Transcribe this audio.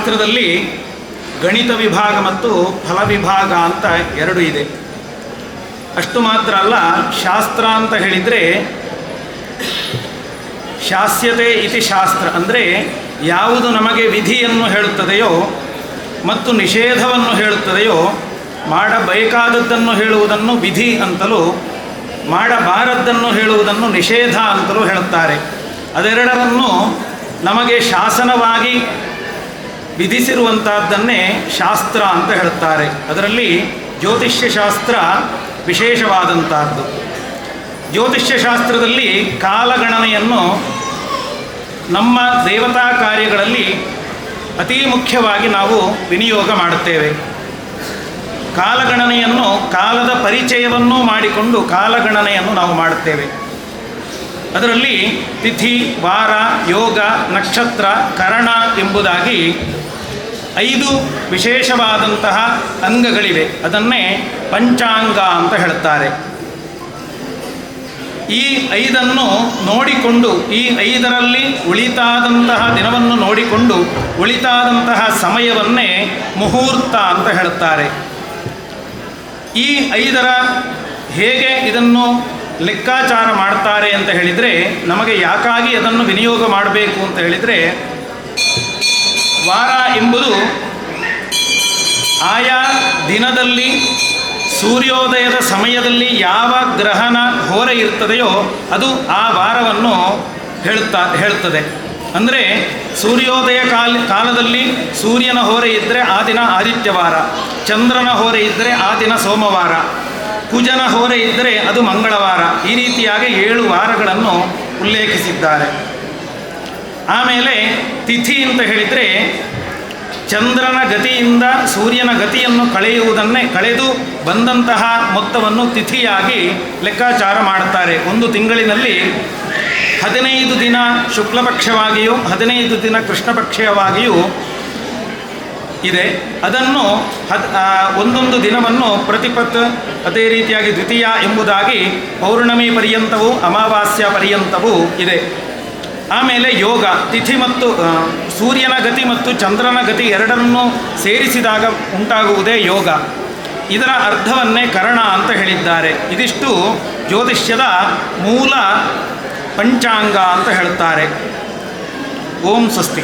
ಶಾಸ್ತ್ರದಲ್ಲಿ ಗಣಿತ ವಿಭಾಗ ಮತ್ತು ಫಲ ವಿಭಾಗ ಅಂತ ಎರಡು ಇದೆ. ಅಷ್ಟು ಮಾತ್ರ ಅಲ್ಲ, ಶಾಸ್ತ್ರ ಅಂತ ಹೇಳಿದರೆ ಶಾಸ್ಯತೆ ಇತಿ ಶಾಸ್ತ್ರ ಅಂದರೆ ಯಾವುದು ನಮಗೆ ವಿಧಿಯನ್ನು ಹೇಳುತ್ತದೆಯೋ ಮತ್ತು ನಿಷೇಧವನ್ನು ಹೇಳುತ್ತದೆಯೋ ಮಾಡಬೇಕಾದದ್ದನ್ನು ಹೇಳುವುದನ್ನು ವಿಧಿ ಅಂತಲೂ ಮಾಡಬಾರದ್ದನ್ನು ಹೇಳುವುದನ್ನು ನಿಷೇಧ ಅಂತಲೂ ಹೇಳುತ್ತಾರೆ. ಅದೆರಡರನ್ನು ನಮಗೆ ಶಾಸನವಾಗಿ ವಿಧಿಸಿರುವಂತಹದ್ದನ್ನೇ ಶಾಸ್ತ್ರ ಅಂತ ಹೇಳುತ್ತಾರೆ. ಅದರಲ್ಲಿ ಜ್ಯೋತಿಷ್ಯ ಶಾಸ್ತ್ರ ವಿಶೇಷವಾದಂತಹದ್ದು. ಜ್ಯೋತಿಷ್ಯ ಶಾಸ್ತ್ರದಲ್ಲಿ ಕಾಲಗಣನೆಯನ್ನು ನಮ್ಮ ದೇವತಾ ಕಾರ್ಯಗಳಲ್ಲಿ ಅತಿ ಮುಖ್ಯವಾಗಿ ನಾವು ವಿನಿಯೋಗ ಮಾಡುತ್ತೇವೆ. ಕಾಲಗಣನೆಯನ್ನು ಕಾಲದ ಪರಿಚಯವನ್ನು ಮಾಡಿಕೊಂಡು ಕಾಲಗಣನೆಯನ್ನು ನಾವು ಮಾಡುತ್ತೇವೆ. ಅದರಲ್ಲಿ ತಿಥಿ, ವಾರ, ಯೋಗ, ನಕ್ಷತ್ರ, ಕರಣ ಎಂಬುದಾಗಿ ಐದು ವಿಶೇಷವಾದಂತಹ ಅಂಗಗಳಿವೆ. ಅದನ್ನೇ ಪಂಚಾಂಗ ಅಂತ ಹೇಳುತ್ತಾರೆ. ಈ ಐದನ್ನು ನೋಡಿಕೊಂಡು, ಈ ಐದರಲ್ಲಿ ಉಳಿತಾದಂತಹ ದಿನವನ್ನು ನೋಡಿಕೊಂಡು, ಉಳಿತಾದಂತಹ ಸಮಯವನ್ನೇ ಮುಹೂರ್ತ ಅಂತ ಹೇಳುತ್ತಾರೆ. ಈ ಐದರ ಹೇಗೆ ಇದನ್ನು ಲೆಕ್ಕಾಚಾರ ಮಾಡ್ತಾರೆ ಅಂತ ಹೇಳಿದರೆ, ನಮಗೆ ಯಾಕಾಗಿ ಅದನ್ನು ವಿನಿಯೋಗ ಮಾಡಬೇಕು ಅಂತ ಹೇಳಿದರೆ ವಾರ ಎಂಬುದು ಆಯಾ ದಿನದಲ್ಲಿ ಸೂರ್ಯೋದಯದ ಸಮಯದಲ್ಲಿ ಯಾವ ಗ್ರಹಣ ಹೋರೆ ಇರ್ತದೆಯೋ ಅದು ಆ ವಾರವನ್ನು ಹೇಳುತ್ತಾ, ಹೇಳುತ್ತದೆ. ಅಂದರೆ ಸೂರ್ಯೋದಯ ಕಾಲ, ಕಾಲದಲ್ಲಿ ಸೂರ್ಯನ ಹೊರೆ ಇದ್ದರೆ ಆ ದಿನ ಆದಿತ್ಯವಾರ ಚಂದ್ರನ ಹೊರೆ ಇದ್ದರೆ ಆ ದಿನ ಸೋಮವಾರ, ಕುಜನ ಹೊರೆ ಇದ್ದರೆ ಅದು ಮಂಗಳವಾರ. ಈ ರೀತಿಯಾಗಿ ಏಳು ವಾರಗಳನ್ನು ಉಲ್ಲೇಖಿಸಿದ್ದಾರೆ. ಆಮೇಲೆ ತಿಥಿ ಅಂತ ಹೇಳಿದರೆ ಚಂದ್ರನ ಗತಿಯಿಂದ ಸೂರ್ಯನ ಗತಿಯನ್ನು ಕಳೆಯುವುದನ್ನೇ ಕಳೆದು ಬಂದಂತಹ ಮೊತ್ತವನ್ನು ತಿಥಿಯಾಗಿ ಲೆಕ್ಕಾಚಾರ ಮಾಡುತ್ತಾರೆ. ಒಂದು ತಿಂಗಳಿನಲ್ಲಿ ಹದಿನೈದು ದಿನ ಶುಕ್ಲಪಕ್ಷವಾಗಿಯೂ, ಹದಿನೈದು ದಿನ ಕೃಷ್ಣಪಕ್ಷವಾಗಿಯೂ ಇದೆ. ಅದನ್ನು ಹದ್ ಒಂದೊಂದು ದಿನವನ್ನು ಪ್ರತಿಪತ್, ಅದೇ ರೀತಿಯಾಗಿ ದ್ವಿತೀಯ ಎಂಬುದಾಗಿ ಪೌರ್ಣಮಿ ಪರ್ಯಂತವೂ, ಅಮಾವಾಸ್ಯ ಪರ್ಯಂತವೂ ಇದೆ. ಆಮೇಲೆ ಯೋಗ ತಿಥಿ ಮತ್ತು ಸೂರ್ಯನ ಗತಿ ಮತ್ತು ಚಂದ್ರನ ಗತಿ ಎರಡನ್ನೂ ಸೇರಿಸಿದಾಗ ಉಂಟಾಗುವುದೇ ಯೋಗ. ಇದರ ಅರ್ಥವನ್ನೇ ಕರಣ ಅಂತ ಹೇಳಿದ್ದಾರೆ. ಇದಿಷ್ಟು ಜ್ಯೋತಿಷ್ಯದ ಮೂಲ ಪಂಚಾಂಗ ಅಂತ ಹೇಳುತ್ತಾರೆ. ಓಂ ಸ್ವಸ್ತಿ.